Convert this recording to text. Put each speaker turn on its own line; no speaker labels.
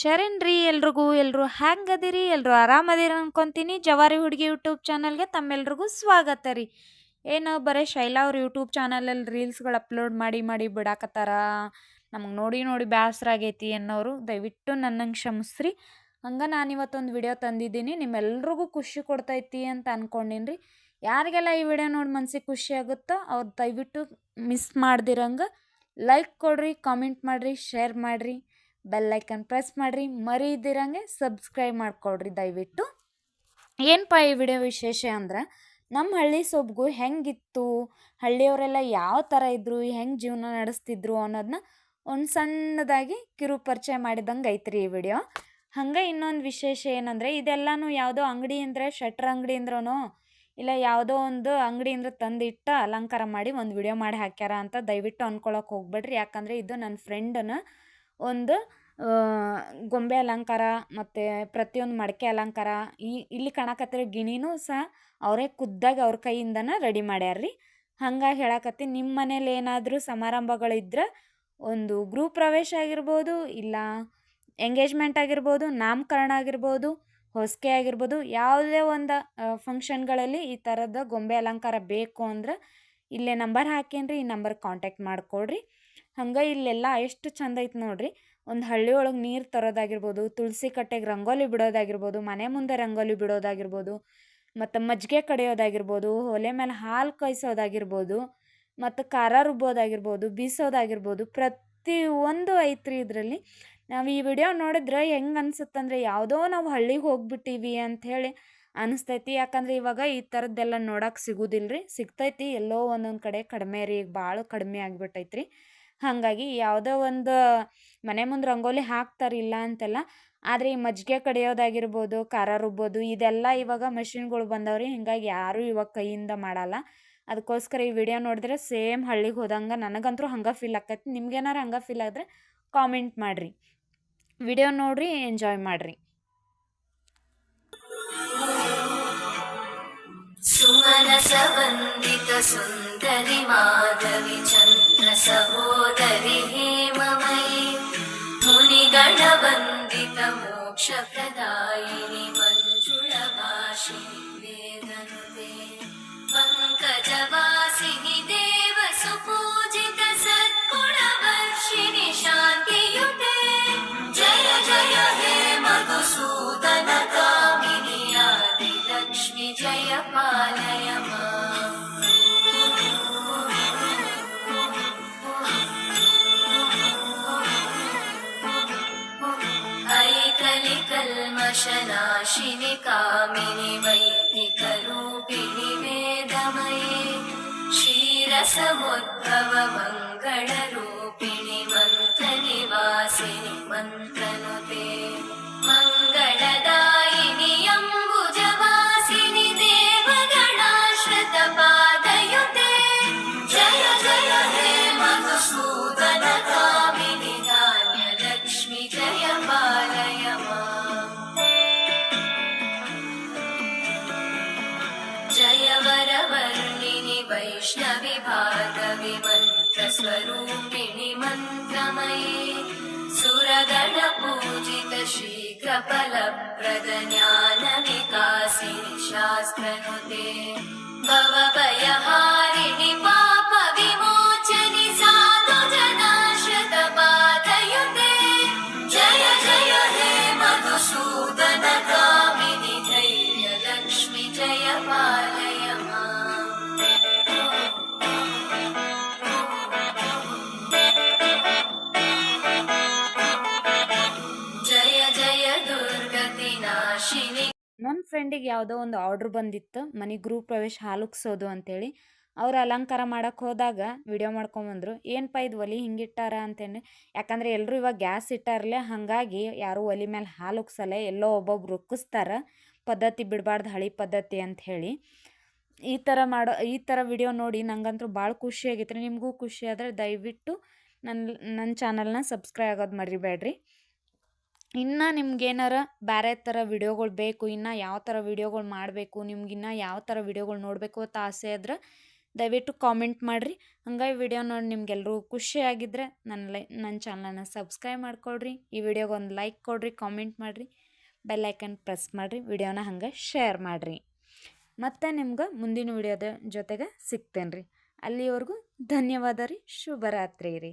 ಶರಣ್ರಿ ಎಲ್ರಿಗೂ, ಎಲ್ರು ಹ್ಯಾಂಗದಿರಿ ಎಲ್ರು ಆರಾಮದಿರಿ ಅನ್ಕೊಂತೀನಿ. ಜವಾರಿ ಹುಡುಗಿ ಯೂಟ್ಯೂಬ್ ಚಾನಲ್ಗೆ ತಮ್ಮೆಲ್ರಿಗೂ ಸ್ವಾಗತ ರೀ. ಏನು ಬರೀ ಶೈಲಾ ಅವ್ರ ಯೂಟ್ಯೂಬ್ ಚಾನಲಲ್ಲಿ ರೀಲ್ಸ್ಗಳು ಅಪ್ಲೋಡ್ ಮಾಡಿ ಮಾಡಿ ಬಿಡಾಕತ್ತಾರ? ನಮಗೆ ನೋಡಿ ನೋಡಿ ಬೇಸರ ಆಗೈತಿ ಅನ್ನೋರು ದಯವಿಟ್ಟು ನನ್ನಂಗೆ ಕ್ಷಮಿಸ್ರಿ. ಹಂಗೆ ನಾನು ಇವತ್ತೊಂದು ವಿಡಿಯೋ ತಂದಿದ್ದೀನಿ. ನಿಮ್ಮೆಲ್ರಿಗೂ ಖುಷಿ ಕೊಡ್ತೈತಿ ಅಂತ ಅನ್ಕೊಂಡಿನ್ರಿ ರೀ. ಯಾರಿಗೆಲ್ಲ ಈ ವಿಡಿಯೋ ನೋಡಿ ಮನ್ಸಿಗೆ ಖುಷಿ ಆಗುತ್ತೋ ಅವ್ರು ದಯವಿಟ್ಟು ಮಿಸ್ ಮಾಡ್ದಿರಂಗೆ ಲೈಕ್ ಕೊಡ್ರಿ, ಕಾಮೆಂಟ್ ಮಾಡಿರಿ, ಶೇರ್ ಮಾಡಿರಿ. ಬೆಲ್ ಐಕನ್ ಪ್ರೆಸ್ ಮಾಡಿರಿ ಮರೀದಿರಂಗೆ ಸಬ್ಸ್ಕ್ರೈಬ್ ಮಾಡ್ಕೊಳ್ರಿ ದಯವಿಟ್ಟು. ಏನಪ್ಪ ಈ ವಿಡಿಯೋ ವಿಶೇಷ ಅಂದ್ರೆ ನಮ್ಮ ಹಳ್ಳಿ ಸೊಬಗು ಹೆಂಗಿತ್ತು, ಹಳ್ಳಿಯವರೆಲ್ಲ ಯಾವ ಥರ ಇದ್ದರು ಹೆಂಗೆ ಜೀವನ ನಡೆಸ್ತಿದ್ರು ಅನ್ನೋದನ್ನ ಒಂದು ಸಣ್ಣದಾಗಿ ಕಿರು ಪರಿಚಯ ಮಾಡಿದಂಗೆ ಐತ್ರಿ ಈ ವಿಡಿಯೋ ಹಂಗೆ ಇನ್ನೊಂದು ವಿಶೇಷ ಏನಂದರೆ, ಇದೆಲ್ಲನೂ ಯಾವುದೋ ಅಂಗಡಿ ಅಂದರೆ ಶಟ್ರ್ ಅಂಗಡಿ ಅಂದ್ರೂ ಇಲ್ಲ ಯಾವುದೋ ಒಂದು ಅಂಗಡಿಯಿಂದ ತಂದಿಟ್ಟ ಅಲಂಕಾರ ಮಾಡಿ ಒಂದು ವಿಡಿಯೋ ಮಾಡಿ ಹಾಕ್ಯಾರ ಅಂತ ದಯವಿಟ್ಟು ಅಂದ್ಕೊಳಕ್ಕೆ ಹೋಗ್ಬೇಡ್ರಿ. ಯಾಕಂದರೆ ಇದು ನನ್ನ ಫ್ರೆಂಡನ ಒಂದು ಗೊಂಬೆ ಅಲಂಕಾರ ಮತ್ತು ಪ್ರತಿಯೊಂದು ಮಡಕೆ ಅಲಂಕಾರ ಈ, ಇಲ್ಲಿ ಕಾಣಕತ್ತಿರೋ ಗಿಣಿನೂ ಸಹ ಅವರೇ ಖುದ್ದಾಗಿ ಅವ್ರ ಕೈಯಿಂದನೇ ರೆಡಿ ಮಾಡ್ಯಾರ ರೀ ಹಂಗಾಗಿ ಹೇಳಕತ್ತೀನಿ ನಿಮ್ಮ ಮನೇಲಿ ಏನಾದರೂ ಸಮಾರಂಭಗಳಿದ್ರೆ ಒಂದು ಗೃಹ ಪ್ರವೇಶ ಆಗಿರ್ಬೋದು, ಇಲ್ಲ ಎಂಗೇಜ್ಮೆಂಟ್ ಆಗಿರ್ಬೋದು, ನಾಮಕರಣ ಆಗಿರ್ಬೋದು, ಹೊಸಕೆ ಆಗಿರ್ಬೋದು, ಯಾವುದೇ ಒಂದು ಫಂಕ್ಷನ್ಗಳಲ್ಲಿ ಈ ಥರದ ಗೊಂಬೆ ಅಲಂಕಾರ ಬೇಕು ಅಂದ್ರೆ ಇಲ್ಲೇ ನಂಬರ್ ಹಾಕೀನಿ ರೀ ಈ ನಂಬರ್ ಕಾಂಟ್ಯಾಕ್ಟ್ ಮಾಡಿಕೊಡ್ರಿ ಹಂಗೆ ಇಲ್ಲೆಲ್ಲ ಎಷ್ಟು ಚಂದ ಐತೆ ನೋಡಿರಿ. ಒಂದು ಹಳ್ಳಿ ಒಳಗೆ ನೀರು ತರೋದಾಗಿರ್ಬೋದು, ತುಳಸಿ ಕಟ್ಟೆಗೆ ರಂಗೋಲಿ ಬಿಡೋದಾಗಿರ್ಬೋದು, ಮನೆ ಮುಂದೆ ರಂಗೋಲಿ ಬಿಡೋದಾಗಿರ್ಬೋದು, ಮತ್ತು ಮಜ್ಜಿಗೆ ಕಡಿಯೋದಾಗಿರ್ಬೋದು ಒಲೆ ಮೇಲೆ ಹಾಲು ಕಾಯಿಸೋದಾಗಿರ್ಬೋದು, ಮತ್ತು ಖಾರ ರುಬ್ಬೋದಾಗಿರ್ಬೋದು, ಬೀಸೋದಾಗಿರ್ಬೋದು, ಪ್ರತಿ ಒಂದು ಐತ್ರಿ ಇದರಲ್ಲಿ. ನಾವು ಈ ವಿಡಿಯೋ ನೋಡಿದ್ರೆ ಹೆಂಗೆ ಅನಿಸುತ್ತಂದ್ರೆ ಯಾವುದೋ ನಾವು ಹಳ್ಳಿಗೆ ಹೋಗ್ಬಿಟ್ಟೀವಿ ಅಂಥೇಳಿ ಅನಿಸ್ತೈತಿ. ಯಾಕಂದ್ರೆ ಇವಾಗ ಈ ಥರದ್ದೆಲ್ಲ ನೋಡೋಕೆ ಸಿಗೋದಿಲ್ಲ ರೀ ಸಿಗ್ತೈತಿ ಎಲ್ಲೋ ಒಂದೊಂದು ಕಡೆ ಕಡಿಮೆ ರೀ ಭಾಳ ಕಡಿಮೆ ಆಗಿಬಿಟ್ಟೈತ್ರಿ. ಹಾಗಾಗಿ ಯಾವುದೋ ಒಂದು ಮನೆ ಮುಂದೆ ರಂಗೋಲಿ ಹಾಕ್ತಾರಿಲ್ಲ ಅಂತಲ್ಲ, ಆದರೆ ಈ ಮಜ್ಜಿಗೆ ಕಡಿಯೋದಾಗಿರ್ಬೋದು, ಖಾರ ರುಬ್ಬೋದು, ಇದೆಲ್ಲ ಇವಾಗ ಮೆಷಿನ್ಗಳು ಬಂದವ್ರಿ, ಹೀಗಾಗಿ ಯಾರೂ ಇವಾಗ ಕೈಯಿಂದ ಮಾಡಲ್ಲ. ಅದಕ್ಕೋಸ್ಕರ ಈ ವಿಡಿಯೋ ನೋಡಿದ್ರೆ ಸೇಮ್ ಹಳ್ಳಿಗೆ ಹೋದಂಗೆ ನನಗಂತೂ ಹಂಗೆ ಫೀಲ್ ಆಕೈತಿ ನಿಮ್ಗೇನಾರು ಹಂಗೆ ಫೀಲ್ ಆದರೆ ಕಾಮೆಂಟ್ ಮಾಡಿರಿ. ವಿಡಿಯೋ ನೋಡಿರಿ ಎಂಜಾಯ್ ಮಾಡಿರಿ.
ಸುಮನ ಸುಂದರಿ ಮಾಧವಿ ಚಂದ सहोदरि हेममयि मुनिगणवन्दित मोक्षप्रदायिनि पङ्कजवासिनि देव सुपूजित सद्गुणवर्षिणि शान्तियुते। जय जय हे मधुसूदन कामिनि आदिलक्ष्मि जय पालय माम् ऐकलिकल्मषनाशिनि कामिनि वैदिकरूपिणि वेदमये क्षीरसमुद्भव ये सुरगणपूजितशीकपलप्रगनानविकासि शास्त्रनुते
भवभयः ಫ್ರೆಂಡಿಗೆ ಯಾವುದೋ ಒಂದು ಆರ್ಡ್ರ್ ಬಂದಿತ್ತು. ಮನೆ ಗೃಹ ಪ್ರವೇಶ ಹಾಲುಕ್ಸೋದು ಅಂತೇಳಿ. ಅವ್ರು ಅಲಂಕಾರ ಮಾಡಕ್ಕೆ ಹೋದಾಗ ವಿಡಿಯೋ ಮಾಡ್ಕೊಂಬಂದರು ಏನಪ್ಪ ಇದು ಒಲೆ ಹಿಂಗಿಟ್ಟಾರ? ಅಂತೇಳಿ. ಯಾಕಂದರೆ ಎಲ್ಲರೂ ಇವಾಗ ಗ್ಯಾಸ್ ಇಟ್ಟಾರಲ್ಲೇ ಹಾಗಾಗಿ ಯಾರೂ ಒಲೆ ಮೇಲೆ ಹಾಲು ಉಗ್ಸಲ್ಲ ಎಲ್ಲೋ ಒಬ್ಬೊಬ್ರು ಉಕ್ಕಿಸ್ತಾರ ಪದ್ಧತಿ ಬಿಡಬಾರ್ದು, ಹಳೆ ಪದ್ಧತಿ ಅಂತ ಹೇಳಿ ಈ ಥರ ಮಾಡೋ, ಈ ಥರ ವಿಡಿಯೋ ನೋಡಿ ನಂಗಂತೂ ಭಾಳ ಖುಷಿಯಾಗಿತ್ತು ನಿಮಗೂ ಖುಷಿ ಆದರೆ ದಯವಿಟ್ಟು ನನ್ನ ನನ್ನ ಚಾನಲ್ನ ಸಬ್ಸ್ಕ್ರೈಬ್ ಆಗೋದು ಮರಿಬೇಡ್ರಿ. ಇನ್ನು ನಿಮ್ಗೇನಾರ ಬೇರೆ ಥರ ವಿಡಿಯೋಗಳು ಬೇಕು, ಇನ್ನು ಯಾವ ಥರ ವಿಡಿಯೋಗಳು ಮಾಡಬೇಕು, ನಿಮ್ಗಿನ್ನ ಯಾವ ಥರ ವಿಡಿಯೋಗಳು ನೋಡಬೇಕು ಅಂತ ಆಸೆ ಆದ್ರೆ ದಯವಿಟ್ಟು ಕಾಮೆಂಟ್ ಮಾಡಿರಿ. ಹಂಗೆ ಈ ವಿಡಿಯೋ ನೋಡಿ ನಿಮ್ಗೆಲ್ರಿಗೂ ಖುಷಿಯಾಗಿದ್ದರೆ ನನ್ನ ಲೈ ನನ್ನ ಚಾನಲನ್ನ ಸಬ್ಸ್ಕ್ರೈಬ್ ಮಾಡ್ಕೊಡ್ರಿ. ಈ ವಿಡಿಯೋಗೆ ಒಂದು ಲೈಕ್ ಕೊಡಿರಿ ಕಾಮೆಂಟ್ ಮಾಡಿರಿ. ಬೆಲ್ ಐಕನ್ ಪ್ರೆಸ್ ಮಾಡಿರಿ, ವಿಡಿಯೋನ ಹಂಗೆ ಶೇರ್ ಮಾಡಿರಿ. ಮತ್ತು ನಿಮ್ಗೆ ಮುಂದಿನ ವಿಡಿಯೋದ ಜೊತೆಗೆ ಸಿಗ್ತೇನೆ ರೀ ಅಲ್ಲಿವರೆಗೂ ಧನ್ಯವಾದ ರೀ, ಶುಭರಾತ್ರಿ ರೀ.